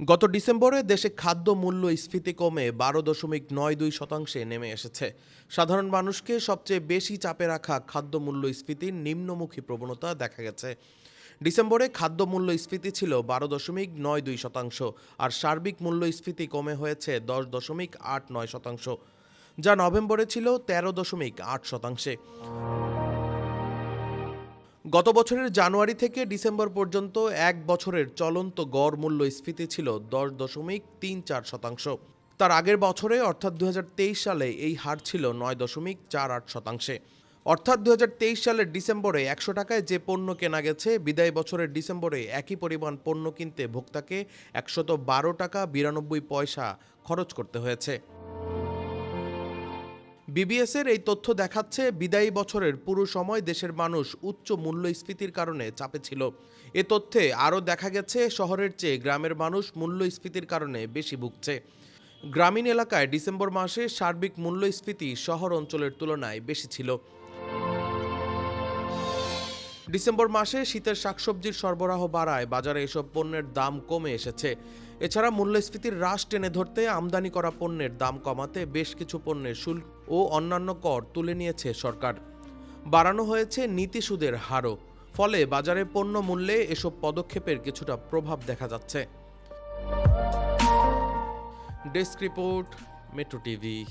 গত ডিসেম্বরে দেশে খাদ্য মূল্য স্ফীতি কমে বারো দশমিক নয় দুই শতাংশে নেমে এসেছে। সাধারণ মানুষকে সবচেয়ে বেশি চাপে রাখা খাদ্য মূল্য স্ফীতির নিম্নমুখী প্রবণতা দেখা গেছে। ডিসেম্বরে খাদ্য মূল্য স্ফীতি ছিল বারো দশমিক নয় দুই শতাংশ আর সার্বিক মূল্য স্ফীতি কমে হয়েছে দশ দশমিক আট নয় শতাংশ, যা নভেম্বরে ছিল তেরো দশমিক আট শতাংশে। গত বছরের জানুয়ারি থেকে ডিসেম্বর পর্যন্ত এক বছরের চলন্ত গড় মূল্য স্ফীতি ছিল দশ দশমিক তিন চার শতাংশ। তার আগের বছরে, অর্থাৎ দুহাজার তেইশ সালে, এই হার ছিল নয় দশমিক চার আট শতাংশে। অর্থাৎ দু হাজার তেইশ সালের ডিসেম্বরে একশো টাকায় যে পণ্য কেনা গেছে, বিদায় বছরের ডিসেম্বরে একই পরিমাণ পণ্য কিনতে ভোক্তাকে একশত বারো টাকা বিরানব্বই পয়সা খরচ করতে হয়েছে। বিবিএসের এই তথ্য দেখাচ্ছে বিদায়ী বছরের পুরো সময় দেশের মানুষ উচ্চ মূল্যস্ফীতির কারণে চাপে ছিল। এ তথ্যে আরও দেখা গেছে, শহরের চেয়ে গ্রামের মানুষ মূল্যস্ফীতির কারণে বেশি ভুগছে। গ্রামীণ এলাকায় ডিসেম্বর মাসে সার্বিক মূল্যস্ফীতি শহর অঞ্চলের তুলনায় বেশি ছিল। ডিসেম্বর মাসে শীতের শাকসবজির সরবরাহ বাড়ায়, বাজারে এসব পণ্যের দাম কমে এসেছে। এছাড়া মূল্যস্ফীতির হ্রাস টেনে ধরতে আমদানি করা পণ্যের দাম কমাতে বেশ কিছু পণ্যের শুল্ক ও অন্যান্য কর তুলে নিয়েছে সরকার। বাড়ানো হয়েছে নীতি সুদের হারও, ফলে বাজারে পণ্য মূল্যে এসব পদক্ষেপের কিছুটা প্রভাব দেখা যাচ্ছে। Desk report, metro TV.